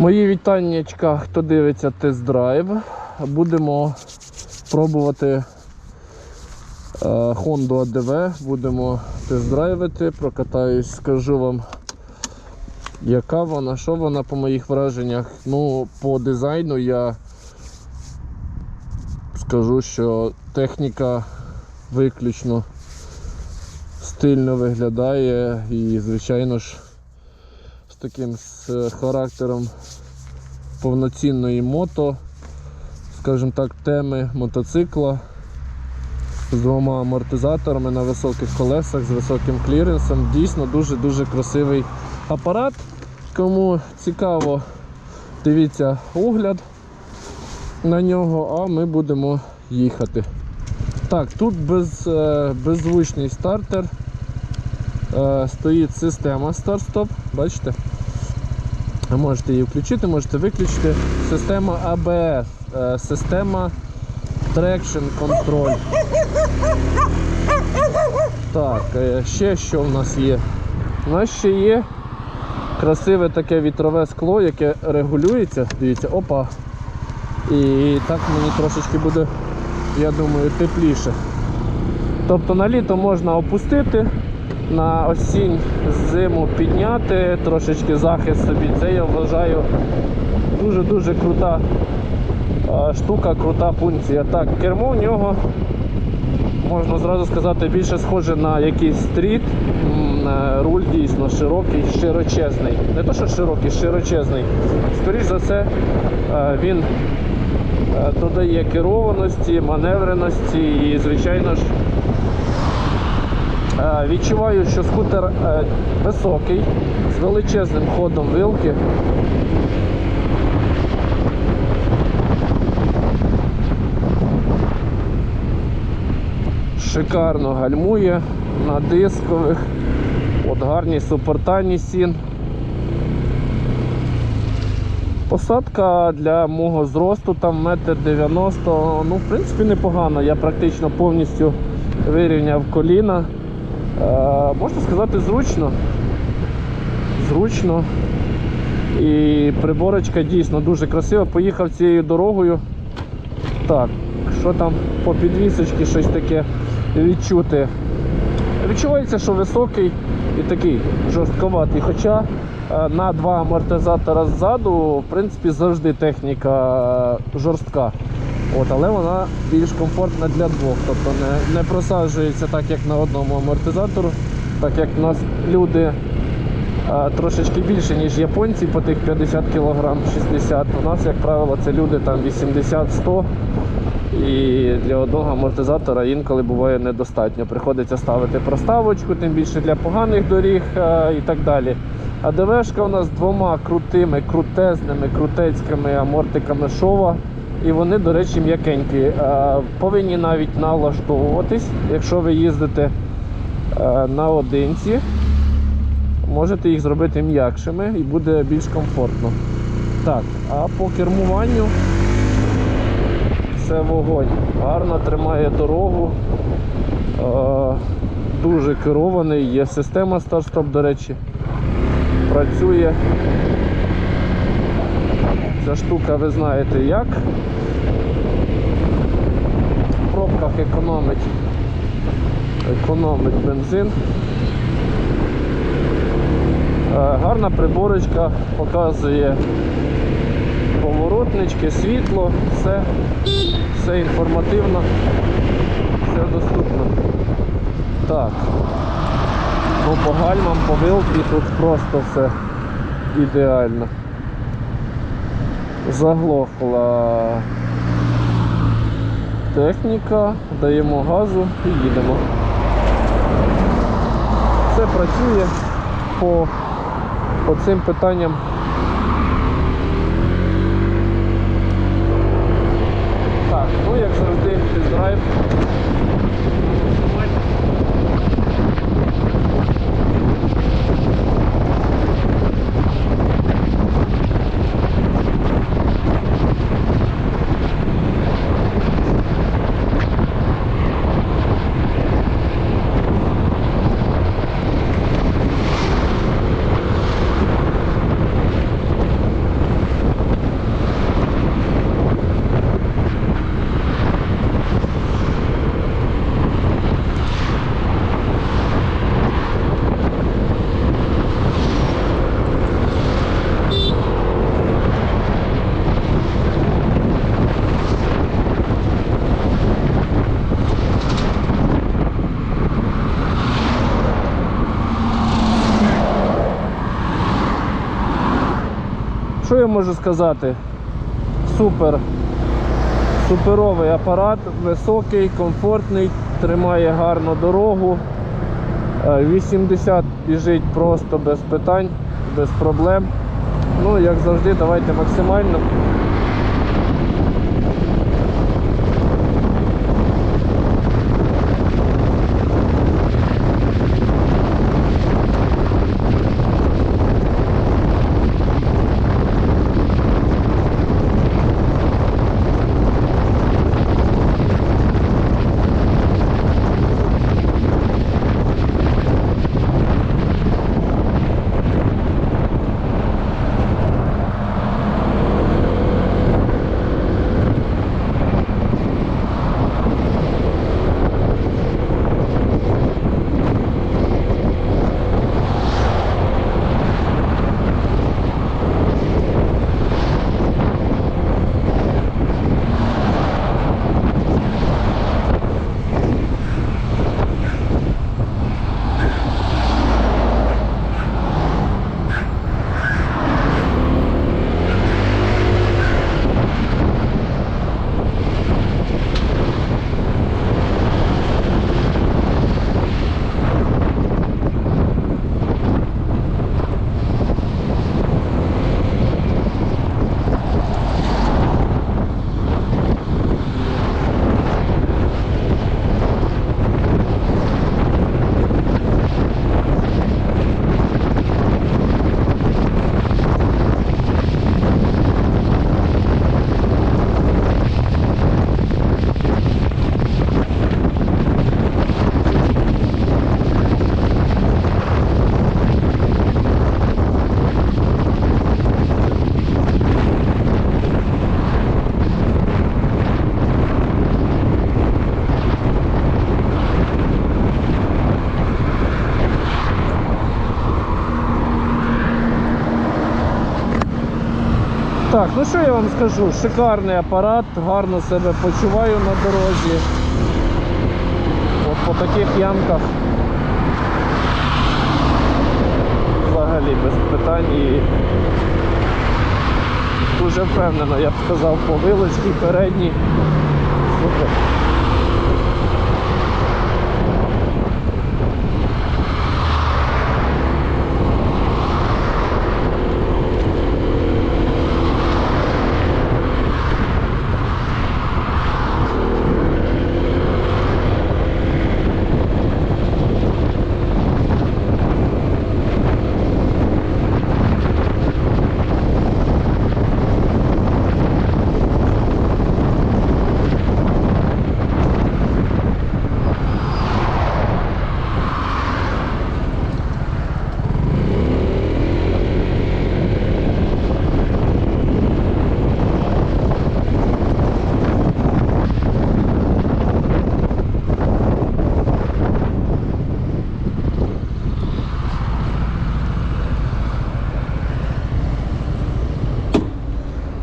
Мої вітаннячка, хто дивиться тест-драйв. Будемо пробувати е, Honda ADV, будемо тест-драйвити, прокатаюсь, скажу вам, яка вона, що вона по моїх враженнях. Ну, по дизайну я скажу, що техніка виключно стильно виглядає і, звичайно ж, таким з характером повноцінної мото, скажімо так, теми мотоцикла з двома амортизаторами на високих колесах, з високим кліренсом. Дійсно дуже-дуже красивий апарат. Кому цікаво, дивіться огляд на нього, а ми будемо їхати. Так, тут без, е, беззвучний стартер. Е, стоїть система старт-стоп, бачите? Можете її включити, можете виключити. Система ABS, е, система Traction Control. Так, е, ще що в нас є? У нас ще є красиве таке вітрове скло, яке регулюється. Дивіться, опа. І так мені трошечки буде, я думаю, тепліше. Тобто на літо можна опустити, на осінь зиму підняти, трошечки захист собі. Це я вважаю дуже-дуже крута штука, крута функція. Так, кермо в нього, можна зразу сказати, більше схоже на якийсь стріт. Е, Руль дійсно широкий, широчезний. Не то, що широкий, широчезний. Скоріше за все, е, він е, додає керованості, маневреності і, звичайно ж, Відчуваю, що скутер е, високий, з величезним ходом вилки. Шикарно гальмує на дискових. От гарні супорта Nissin. Посадка для мого зросту там метр дев'яносто, ну в принципі непогано. Я практично повністю вирівняв коліна. Е, можна сказати, зручно. Зручно. І приборочка дійсно дуже красива. Поїхав цією дорогою. Так, що там по підвісочці щось таке відчути. Відчувається, що високий і такий жорстковатий. Хоча е, на два амортизатора ззаду, в принципі, завжди техніка жорстка. От, але вона більш комфортна для двох, тобто не, не просаджується так, як на одному амортизатору, так як у нас люди а, трошечки більше, ніж японці по тих 50 кг 60 У нас, як правило, це люди там 80-100 і для одного амортизатора інколи буває недостатньо. Приходиться ставити проставочку, тим більше для поганих доріг а, і так далі. А ДВшка у нас двома крутими, крутезними, крутецькими амортиками шова. І вони, до речі, м'якенькі. Е, Повинні навіть налаштовуватись, якщо ви їздите е, наодинці, можете їх зробити м'якшими і буде більш комфортно. Так, а по кермуванню це вогонь. Гарно тримає дорогу. Е, Дуже керований, є система старт-стоп, до речі, працює. Ця штука ви знаєте як. В пробках економить, економить бензин. Е, Гарна приборочка показує поворотнички, світло, все, все інформативно, все доступно. Так, ну по гальмам, по вилці тут просто все ідеально заглохла техніка, даємо газу і їдемо. Все працює по, по цим питанням. Так, ну як завжди, тест-драйв. Що я можу сказати? Супер. Суперовий апарат, високий, комфортний, тримає гарно дорогу. Е, 80 біжить просто без питань, без проблем. Ну, як завжди, давайте максимально. Так, ну що я вам скажу? Шикарний апарат, гарно себе почуваю на дорозі. От по таких ямках взагалі без питань і дуже впевнено, я б сказав, по вилочці передній. Супер.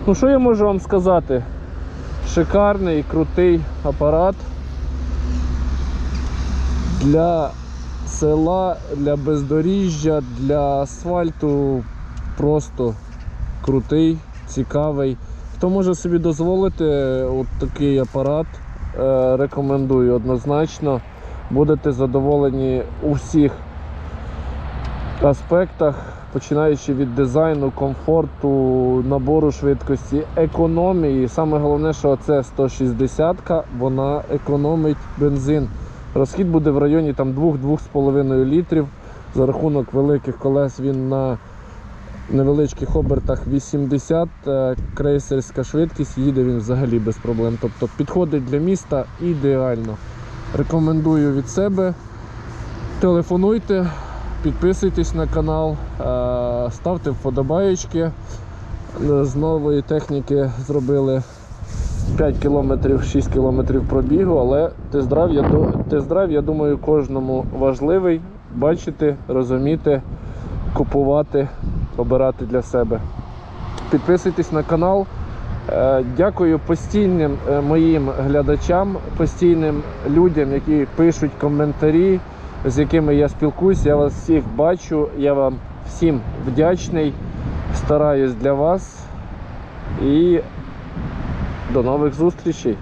Ну що я можу вам сказати? Шикарний, крутий апарат для села, для бездоріжжя, для асфальту просто крутий, цікавий. Хто може собі дозволити от такий апарат, е, рекомендую однозначно. Будете задоволені у всіх аспектах, починаючи від дизайну, комфорту, набору швидкості, економії. Саме головне, що це 160-ка, вона економить бензин. Розхід буде в районі там 2-2,5 літрів. За рахунок великих колес він на невеличких обертах 80, е, крейсерська швидкість, їде він взагалі без проблем. Тобто підходить для міста ідеально. Рекомендую від себе. Телефонуйте, підписуйтесь на канал, е, ставте вподобаєчки. Е, З нової техніки зробили 5 кілометрів, 6 кілометрів пробігу, але тест-драйв, я, тест-драйв, я думаю, кожному важливий бачити, розуміти, купувати, обирати для себе. Підписуйтесь на канал. Е, Дякую постійним моїм глядачам, постійним людям, які пишуть коментарі, з якими я спілкуюсь. Я вас всіх бачу, я вам всім вдячний, стараюсь для вас і до нових зустрічей.